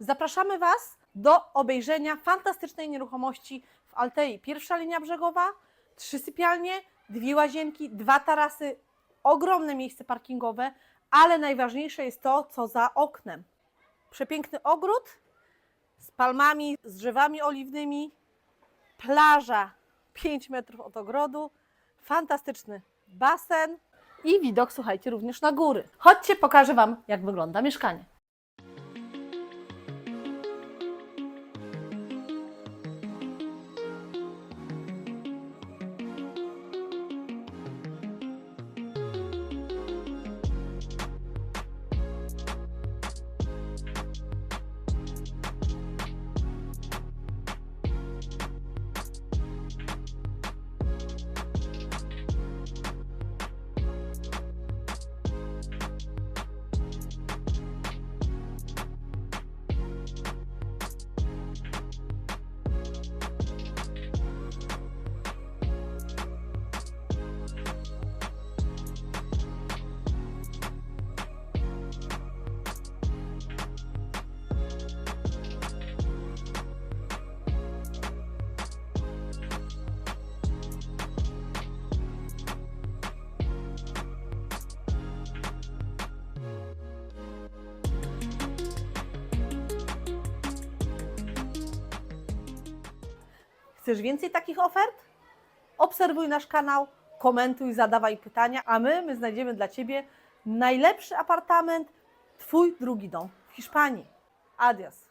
Zapraszamy Was do obejrzenia fantastycznej nieruchomości w Altei. Pierwsza linia brzegowa, trzy sypialnie, dwie łazienki, dwa tarasy, ogromne miejsce parkingowe, ale najważniejsze jest to, co za oknem. Przepiękny ogród z palmami, z drzewami oliwnymi, plaża 5 metrów od ogrodu, fantastyczny basen i widok, słuchajcie, również na góry. Chodźcie, pokażę Wam, jak wygląda mieszkanie. Chcesz więcej takich ofert? Obserwuj nasz kanał, komentuj, zadawaj pytania, a my, my znajdziemy dla Ciebie najlepszy apartament, Twój drugi dom w Hiszpanii. Adios.